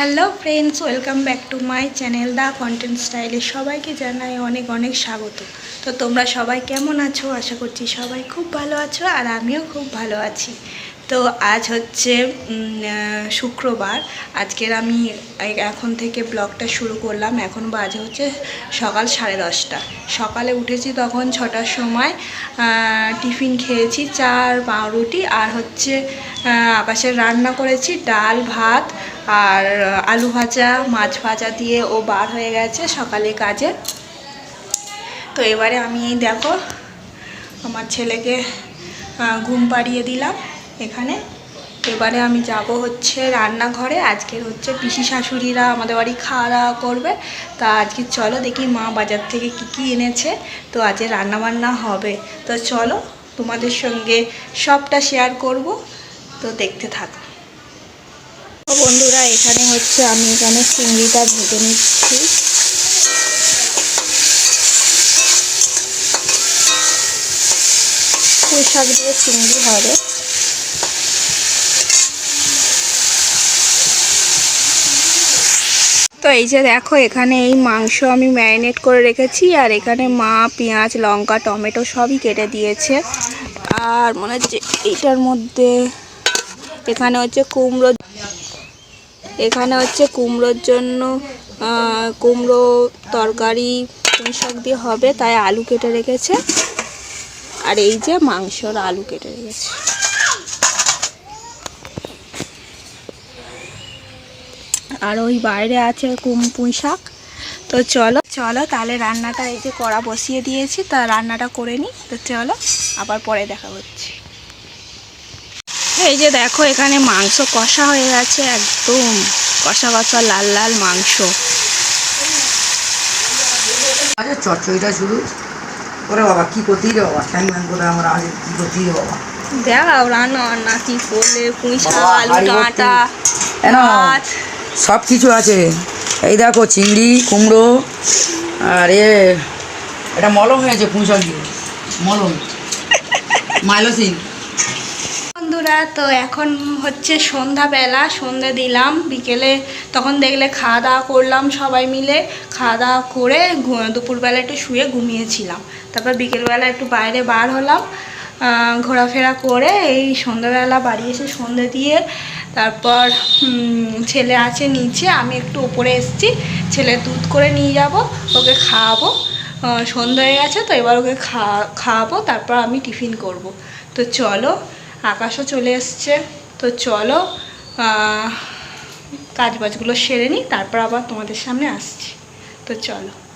Hello friends welcome back to my channel the content স্টাইলে সবাইকে জানাই অনেক অনেক স্বাগত। তো তোমরা সবাই কেমন আছো? আশা করছি সবাই খুব ভালো আছো আর আমিও খুব ভালো আছি। তো আজ হচ্ছে শুক্রবার। আজকের আমি এখন থেকে ব্লগটা শুরু করলাম। এখন বাজে হচ্ছে সকাল সাড়ে দশটা। সকালে উঠেছি তখন ছটার সময় টিফিন খেয়েছি, চার পাউরুটি আর হচ্ছে আকাশের রান্না করেছি, ডাল, ভাত আর আলু ভাজা, মাছ ভাজা দিয়ে ও বার হয়ে গেছে সকালে কাজে। তো এবারে আমি দেখো, আমার ছেলেকে ঘুম পাড়িয়ে দিলাম। এখানে। এবারে আমি যাব হচ্ছে রান্নাঘরে। আজকের হচ্ছে পিসি শাশুড়িরা আমাদের বাড়ি খাওয়া দাওয়া করবে। তা আজকে চলো দেখি মা বাজার থেকে কি কি এনেছে। তো আজকে রান্না বান্না হবে। তো চলো তোমাদের সঙ্গে সবটা শেয়ার করব। তো দেখতে থাকো। বন্ধুরা, এখানে হচ্ছে আমি এখানে চিংড়িটা ভেজে নিচ্ছি। পুঁই দিয়ে চিংড়ি হবে। তো এই যে দেখো, এখানে এই মাংস আমি ম্যারিনেট করে রেখেছি আর এখানে মা, পেঁয়াজ, লঙ্কা, টমেটো সবই কেটে দিয়েছে। আর মনে হচ্ছে এইটার মধ্যে এখানে হচ্ছে কুমড়ো এখানে হচ্ছে কুমড়োর জন্য কুমড়ো তরকারি শাক দিয়ে হবে, তাই আলু কেটে রেখেছে। আর এই যে মাংসর আলু কেটে রেখেছে। আর ওই বাইরে আছে কুম পুঁই শাক। তো চলো চলো তাহলে রান্নাটা এই যে কড়া বসিয়ে দিয়েছি তা রান্নাটা করে নিই তো চলো আবার পরে দেখা হচ্ছে। এই যে দেখো এখানে মাংস কষা হয়ে গেছে একদম। কষা কষা লাল লাল মাংস। আচ্ছা চচ্চড়িটা শুধু। ওরে বাবা কি করতেই রে বাবা? ঠ্যাং ম্যাং করে আমরা আগে কি করতেই রে বাবা? দেখাও রান্না বান্না কি করলে? পুঁই শাক আলু ডাঁটা মাছ সব কিছু আছে। এই দেখো চিংড়ি, কুমড়ো, আর এ, এটা মলম হয়েছে পুঁশাক দিয়ে। মলম। মাইলোসিন। বন্ধুরা, তো এখন হচ্ছে সন্ধ্যাবেলা, সন্ধে দিলাম, বিকেলে তখন দেখলে খাওয়া দাওয়া করলাম সবাই মিলে। খাওয়া দাওয়া করে দুপুরবেলা একটু শুয়ে ঘুমিয়েছিলাম। তারপর বিকেলবেলা একটু বাইরে বার হলাম। ঘোরাফেরা করে এই সন্ধ্যাবেলা বাড়ি এসে সন্ধে দিয়ে তারপর ছেলে আছে নিচে আমি একটু ওপরে এসেছি ছেলে দুধ করে নিয়ে যাব ওকে খাওয়াবো। সন্ধ্যা হয়ে গেছে তো এবার ওকে খা- খাওয়াবো তারপর আমি টিফিন করব। তো চলো আকাশও চলে এসছে তো চলো আহ, কাজবাজগুলো সেরে নিই তারপর আবার তোমাদের সামনে আসছি। তো চলো।